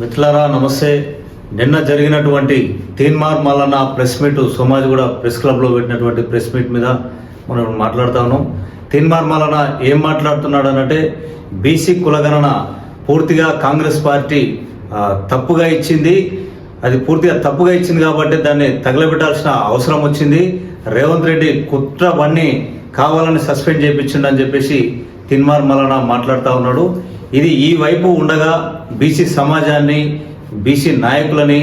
మిత్రులారా నమస్తే. నిన్న జరిగినటువంటి తీన్మార్ మల్లన్న ప్రెస్ మీట్ సోమాజ్ కూడా ప్రెస్ క్లబ్లో పెట్టినటువంటి ప్రెస్ మీట్ మీద మనం మాట్లాడుతా ఉన్నాం. తీన్మార్ మల్లన్న ఏం మాట్లాడుతున్నాడు అనంటే బీసీ కులగణన పూర్తిగా కాంగ్రెస్ పార్టీ తప్పుగా ఇచ్చింది. అది పూర్తిగా తప్పుగా ఇచ్చింది కాబట్టి దాన్ని తగలబెట్టాల్సిన అవసరం వచ్చింది. రేవంత్ రెడ్డి కుట్ర బండి కావాలని సస్పెండ్ చేయించిండని చెప్పేసి తిన్మార్ మలన మాట్లాడుతూ ఉన్నాడు. ఇది ఈ వైపు ఉండగా బీసీ సమాజాన్ని బీసీ నాయకులని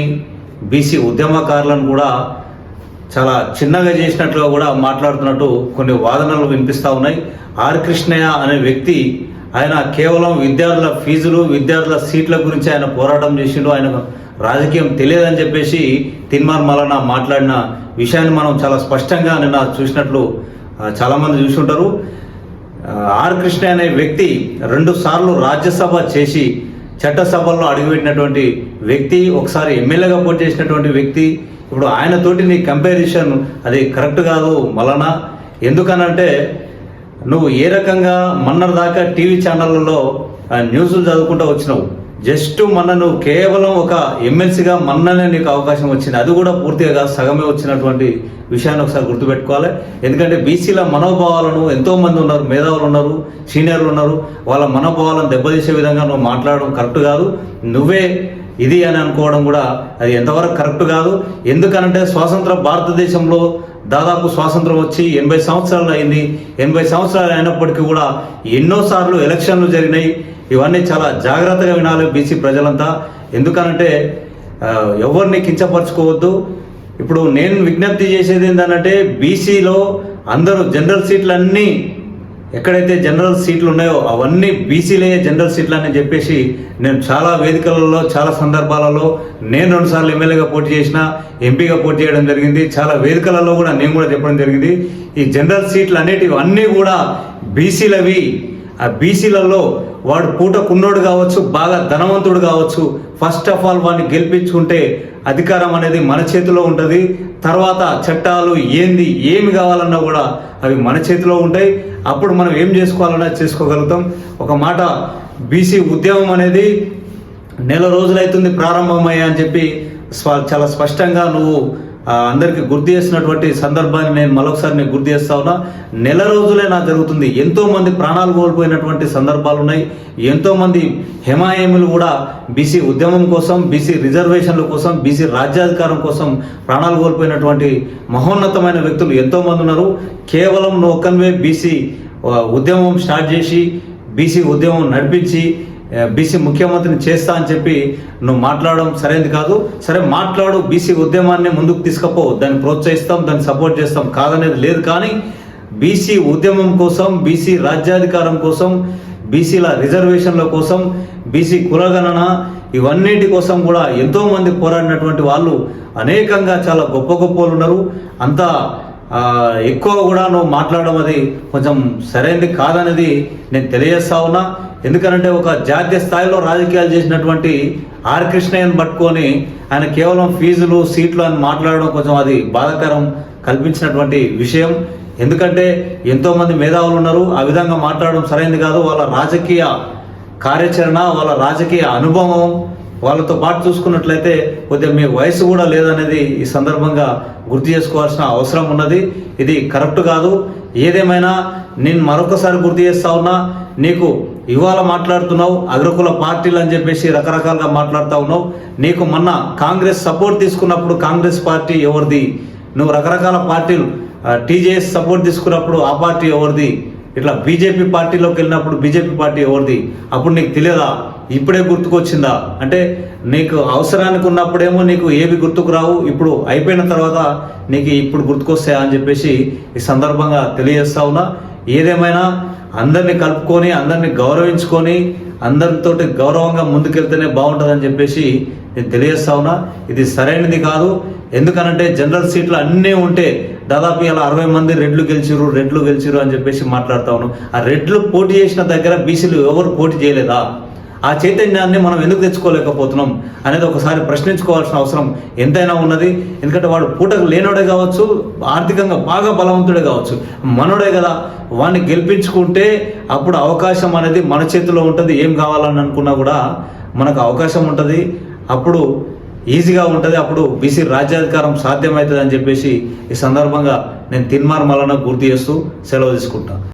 బీసీ ఉద్యమకారులను కూడా చాలా చిన్నగా చేసినట్లుగా కూడా మాట్లాడుతున్నట్టు కొన్ని వాదనలు వినిపిస్తూ ఉన్నాయి. ఆర్ కృష్ణయ్య అనే వ్యక్తి ఆయన కేవలం విద్యార్థుల ఫీజులు విద్యార్థుల సీట్ల గురించి ఆయన పోరాటం చేసిండు. ఆయన రాజకీయం తెలియదని చెప్పేసి తిన్మార్ మలన మాట్లాడిన విషయాన్ని మనం చాలా స్పష్టంగా నిన్న చూసినట్లు చాలామంది చూసుంటారు. ఆర్ కృష్ణ అనే వ్యక్తి రెండు సార్లు రాజ్యసభ చేసి చట్టసభల్లో అడుగుపెట్టినటువంటి వ్యక్తి ఒకసారి ఎమ్మెల్యేగా పోటీ చేసినటువంటి వ్యక్తి ఇప్పుడు ఆయనతోటి నీ కంపారిజన్ అది కరెక్ట్ కాదు మలన ఎందుకనంటే నువ్వు ఏ రకంగా మొన్నటి దాకా టీవీ ఛానళ్ళలో ఆ, న్యూస్లు చదువుకుంటూ వచ్చినావు? జస్ట్ మనను కేవలం ఒక ఎమ్మెల్సీగా మన్ననే నీకు అవకాశం వచ్చింది. అది కూడా పూర్తిగా సగమే వచ్చినటువంటి విషయాన్ని ఒకసారి గుర్తుపెట్టుకోవాలి. ఎందుకంటే బీసీల మనోభావాలను ఎంతో మంది ఉన్నారు మేధావులు ఉన్నారు సీనియర్లు ఉన్నారు. వాళ్ళ మనోభావాలను దెబ్బతీసే విధంగా నువ్వు మాట్లాడడం కరెక్ట్ కాదు. నువ్వే ఇది అని అనుకోవడం కూడా అది ఎంతవరకు కరెక్ట్ కాదు. ఎందుకనంటే స్వాతంత్ర భారతదేశంలో దాదాపు స్వాతంత్రం వచ్చి ఎనభై సంవత్సరాలు అయింది. ఎనభై సంవత్సరాలు అయినప్పటికీ కూడా ఎన్నోసార్లు ఎలక్షన్లు జరిగినాయి. ఇవన్నీ చాలా జాగ్రత్తగా వినాలి బీసీ ప్రజలంతా. ఎందుకనంటే ఎవరిని కించపరచుకోవద్దు. ఇప్పుడు నేను విజ్ఞప్తి చేసేది ఏంటంటే బీసీలో అందరూ జనరల్ సీట్లన్నీ ఎక్కడైతే జనరల్ సీట్లు ఉన్నాయో అవన్నీ బీసీలే జనరల్ సీట్లు అని చెప్పేసి నేను చాలా వేదికలలో చాలా సందర్భాలలో నేను రెండుసార్లు ఎమ్మెల్యేగా పోటీ చేసిన ఎంపీగా పోటీ చేయడం జరిగింది. చాలా వేదికలలో కూడా నేను కూడా చెప్పడం జరిగింది. ఈ జనరల్ సీట్లు అనేటివి అన్నీ కూడా బీసీలవి ఆ బీసీలలో వాడు పూటకున్నోడు కావచ్చు బాగా ధనవంతుడు కావచ్చు ఫస్ట్ ఆఫ్ ఆల్ వాడిని గెలిపించుకుంటే అధికారం అనేది మన చేతిలో ఉంటుంది. తర్వాత చట్టాలు ఏంది ఏమి కావాలన్నా కూడా అవి మన చేతిలో ఉంటాయి. అప్పుడు మనం ఏం చేసుకోవాలన్నా చేసుకోగలుగుతాం. ఒక మాట బీసీ ఉద్యమం అనేది నెల రోజులైతుంది ప్రారంభమయ్యా అని చెప్పి స్వ- చాలా స్పష్టంగా నువ్వు అందరికీ గుర్తు చేసినటువంటి సందర్భాన్ని నేను మరొకసారి నేను గుర్తు చేస్తా ఉన్నా. నెల రోజులే నాకు జరుగుతుంది. ఎంతో మంది ప్రాణాలు కోల్పోయినటువంటి సందర్భాలు ఉన్నాయి. ఎంతో మంది హిమాయములు కూడా బీసీ ఉద్యమం కోసం బీసీ రిజర్వేషన్ల కోసం బీసీ రాజ్యాధికారం కోసం ప్రాణాలు కోల్పోయినటువంటి మహోన్నతమైన వ్యక్తులు ఎంతో మంది ఉన్నారు. కేవలం నువ్వు ఒక్కనివే బీసీ ఉద్యమం స్టార్ట్ చేసి బీసీ ఉద్యమం నడిపించి బీసీ ముఖ్యమంత్రిని చేస్తా అని చెప్పి నువ్వు మాట్లాడడం సరైనది కాదు. సరే మాట్లాడు బీసీ ఉద్యమాన్ని ముందుకు తీసుకపో. దాన్ని ప్రోత్సహిస్తాం దాన్ని సపోర్ట్ చేస్తాం కాదనేది లేదు కానీ బీసీ ఉద్యమం కోసం బీసీ రాజ్యాధికారం కోసం బీసీల రిజర్వేషన్ల కోసం బీసీ కులగణన ఇవన్నిటి కోసం కూడా ఎంతోమంది పోరాడినటువంటి వాళ్ళు అనేకంగా చాలా గొప్ప గొప్ప వాళ్ళు ఉన్నారు. అంతా ఎక్కువ కూడా నువ్వు మాట్లాడడం అది కొంచెం సరైనది కాదనేది నేను తెలియజేస్తా ఉన్నా. ఎందుకంటే ఒక జాతీయ స్థాయిలో రాజకీయాలు చేసినటువంటి ఆర్ కృష్ణయ్యను పట్టుకొని ఆయన కేవలం ఫీజులు సీట్లు అని మాట్లాడడం కొంచెం అది బాధాకరం కల్పించినటువంటి విషయం. ఎందుకంటే ఎంతోమంది మేధావులు ఉన్నారు ఆ విధంగా మాట్లాడడం సరైనది కాదు. వాళ్ళ రాజకీయ కార్యాచరణ వాళ్ళ రాజకీయ అనుభవం వాళ్ళతో పాటు చూసుకున్నట్లయితే కొద్దిగా మీ వయసు కూడా లేదనేది ఈ సందర్భంగా గుర్తు చేసుకోవాల్సిన అవసరం ఉన్నది. ఇది కరెక్ట్ కాదు. ఏదేమైనా నేను మరొకసారి గుర్తు చేస్తా ఉన్నా నీకు ఇవాళ మాట్లాడుతున్నావు అగ్రకుల పార్టీలు అని చెప్పేసి రకరకాలుగా మాట్లాడుతూ ఉన్నావు. నీకు మొన్న కాంగ్రెస్ సపోర్ట్ తీసుకున్నప్పుడు కాంగ్రెస్ పార్టీ ఎవరిది? నువ్వు రకరకాల పార్టీలు టీజేఎస్ సపోర్ట్ తీసుకున్నప్పుడు ఆ పార్టీ ఎవరిది? ఇట్లా బీజేపీ పార్టీలోకి వెళ్ళినప్పుడు బీజేపీ పార్టీ ఎవరిది? అప్పుడు నీకు తెలియదా? ఇప్పుడే గుర్తుకొచ్చిందా? అంటే నీకు అవసరానికి ఉన్నప్పుడేమో నీకు ఏవి గుర్తుకు రావు? ఇప్పుడు అయిపోయిన తర్వాత నీకు ఇప్పుడు గుర్తుకొస్తాయా అని చెప్పేసి ఈ సందర్భంగా తెలియజేస్తా ఉన్నా. ఏదేమైనా అందరిని కలుపుకొని అందరిని గౌరవించుకొని అందరితోటి గౌరవంగా ముందుకెళ్తేనే బాగుంటుందని చెప్పేసి నేను తెలియజేస్తా ఉన్నా. ఇది సరైనది కాదు. ఎందుకనంటే జనరల్ సీట్లు అన్నీ ఉంటే దాదాపు ఇలా అరవై మంది రెడ్లు గెలిచిరు రెడ్లు గెలిచిరు అని చెప్పేసి మాట్లాడుతా ఉన్నాం. ఆ రెడ్లు పోటీ చేసిన దగ్గర బీసీలు ఎవరు పోటీ చేయలేదా? ఆ చైతన్యాన్ని మనం ఎందుకు తెచ్చుకోలేకపోతున్నాం అనేది ఒకసారి ప్రశ్నించుకోవాల్సిన అవసరం ఎంతైనా ఉన్నది. ఎందుకంటే వాడు పూటకు లేనోడే కావచ్చు ఆర్థికంగా బాగా బలవంతుడే కావచ్చు. మనోడే కదా. వాడిని గెలిపించుకుంటే అప్పుడు అవకాశం అనేది మన చేతిలో ఉంటుంది. ఏం కావాలని అనుకున్నా కూడా మనకు అవకాశం ఉంటుంది. అప్పుడు ఈజీగా ఉంటుంది. అప్పుడు బీసీ రాజ్యాధికారం సాధ్యమవుతుంది అని చెప్పేసి ఈ సందర్భంగా నేను తిన్మార్ మలన గుర్తు చేస్తూ సెలవు తీసుకుంటాను.